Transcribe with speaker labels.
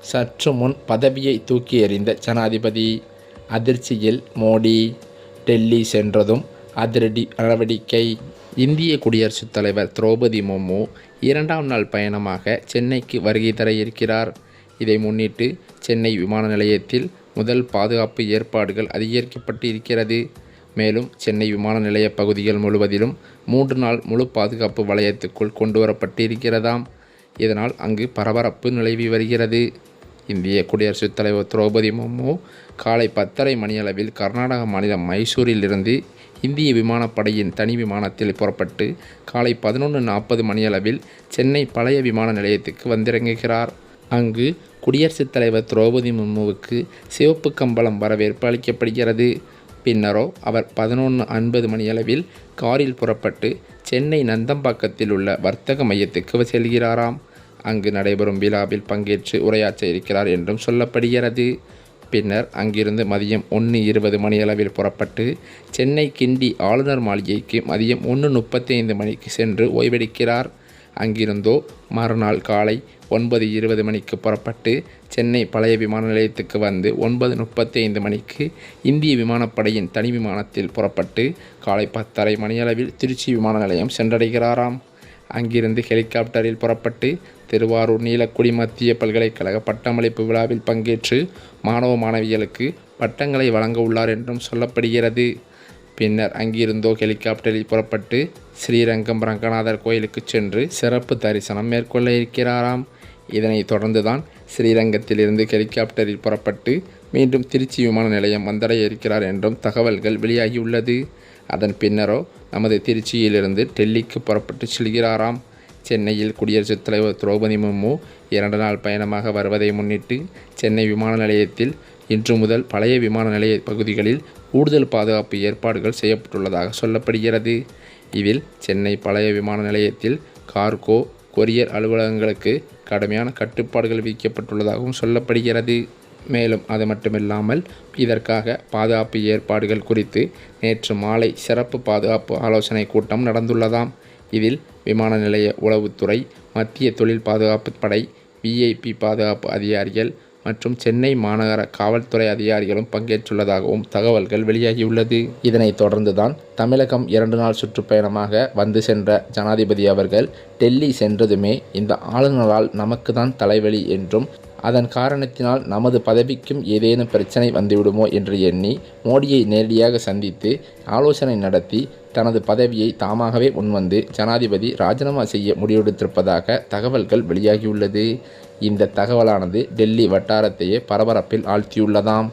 Speaker 1: சற்று முன் பதவியை தூக்கி எறிந்த ஜனாதிபதி அதிர்ச்சியில் மோடி டெல்லி சென்றதும் அதிரடி நடவடிக்கை. இந்திய குடியரசுத் தலைவர் திரௌபதி முர்மு இரண்டாம் நாள் பயணமாக சென்னைக்கு வருகை தர இருக்கிறார். இதை முன்னிட்டு சென்னை விமான நிலையத்தில் முதல் பாதுகாப்பு ஏற்பாடுகள் அதிகரிக்கப்பட்டு இருக்கிறது. மேலும் சென்னை விமான நிலைய பகுதிகள் முழுவதிலும் மூன்று நாள் முழு பாதுகாப்பு வலயத்துக்குள் கொண்டு வரப்பட்டு இருக்கிறதாம். இதனால் அங்கு பரபரப்பு நிலவி வருகிறது. இந்திய குடியரசுத் தலைவர் திரௌபதி முர்மு காலை பத்தரை மணியளவில் கர்நாடக மாநிலம் மைசூரிலிருந்து இந்திய விமானப்படையின் தனி விமானத்தில் புறப்பட்டு காலை பதினொன்று நாற்பது மணியளவில் சென்னை பழைய விமான நிலையத்துக்கு வந்திறங்குகிறார். அங்கு குடியரசுத் தலைவர் திரௌபதி முர்முவுக்கு சிவப்பு கம்பளம் வரவேற்பு அளிக்கப்படுகிறது. பின்னரோ அவர் பதினொன்று ஐம்பது மணியளவில் காரில் புறப்பட்டு சென்னை நந்தம்பாக்கத்தில் உள்ள வர்த்தக மையத்துக்கு செல்கிறாராம். அங்கு நடைபெறும் விழாவில் பங்கேற்று உரையாற்ற இருக்கிறார் என்றும் சொல்லப்படுகிறது. பின்னர் அங்கிருந்து மதியம் ஒன்று இருபது மணியளவில் புறப்பட்டு சென்னை கிண்டி ஆளுநர் மாளிகைக்கு மதியம் ஒன்று முப்பத்தி ஐந்து மணிக்கு சென்று ஓய்வெடுக்கிறார். அங்கிருந்தோ மறுநாள் காலை ஒன்பது இருபது மணிக்கு புறப்பட்டு சென்னை பழைய விமான நிலையத்துக்கு வந்து ஒன்பது முப்பத்தி ஐந்து மணிக்கு இந்திய விமானப்படையின் தனி விமானத்தில் புறப்பட்டு காலை பத்தரை மணியளவில் திருச்சி விமான நிலையம் சென்றடைகிறாராம். அங்கிருந்து ஹெலிகாப்டரில் புறப்பட்டு திருவாரூர் நீலக்குடி மத்திய பல்கலைக்கழக பட்டமளிப்பு விழாவில் பங்கேற்று மாணவ மாணவிகளுக்கு பட்டங்களை வழங்க உள்ளார் என்றும் சொல்லப்படுகிறது. பின்னர் அங்கிருந்தோ ஹெலிகாப்டரில் புறப்பட்டு ஸ்ரீரங்கம் ரங்கநாதர் கோயிலுக்கு சென்று சிறப்பு தரிசனம் மேற்கொள்ள இருக்கிறாராம். இதனைத் தொடர்ந்துதான் ஸ்ரீரங்கத்திலிருந்து ஹெலிகாப்டரில் புறப்பட்டு மீண்டும் திருச்சி விமான நிலையம் வந்தடைய இருக்கிறார் என்றும் தகவல்கள் வெளியாகியுள்ளது. அதன் பின்னரோ நமது திருச்சியிலிருந்து டெல்லிக்கு புறப்பட்டு செல்கிறாராம். சென்னையில் குடியரசுத் தலைவர் திரௌபதி முர்மு இரண்டு நாள் பயணமாக வருவதை முன்னிட்டு சென்னை விமான நிலையத்தில் இன்று முதல் பழைய விமான நிலைய பகுதிகளில் கூடுதல் பாதுகாப்பு ஏற்பாடுகள் செய்யப்பட்டுள்ளதாக சொல்லப்படுகிறது. இதில் சென்னை பழைய விமான நிலையத்தில் கார்கோ கொரியர் அலுவலகங்களுக்கு கடுமையான கட்டுப்பாடுகள் விதிக்கப்பட்டுள்ளதாகவும் சொல்லப்படுகிறது. மேலும் அது மட்டுமில்லாமல் இதற்காக பாதுகாப்பு ஏற்பாடுகள் குறித்து நேற்று மாலை சிறப்பு பாதுகாப்பு ஆலோசனை கூட்டம் நடந்துள்ளதாம். இதில் விமான நிலைய உளவுத்துறை மத்திய தொழில் பாதுகாப்பு படை விஐபி பாதுகாப்பு அதிகாரிகள் மற்றும் சென்னை மாநகர காவல்துறை அதிகாரிகளும் பங்கேற்றுள்ளதாகவும் தகவல்கள் வெளியாகியுள்ளது. இதனைத் தொடர்ந்துதான் தமிழகம் இரண்டு நாள் சுற்றுப்பயணமாக வந்து சென்ற ஜனாதிபதி அவர்கள் டெல்லி சென்றதுமே இந்த ஆளுநரால் நமக்கு தான் தலைவலி என்றும் அதன் காரணத்தினால் நமது பதவிக்கும் ஏதேனும் பிரச்சனை வந்துவிடுமோ என்று எண்ணி மோடியை நேரடியாக சந்தித்து ஆலோசனை நடத்தி தனது பதவியை தாமாகவே முன்வந்து ஜனாதிபதி ராஜினாமா செய்ய முடிவெடுத்திருப்பதாக தகவல்கள் வெளியாகியுள்ளது. இந்த தகவலானது டெல்லி வட்டாரத்தையே பரபரப்பில் ஆழ்த்தியுள்ளதாம்.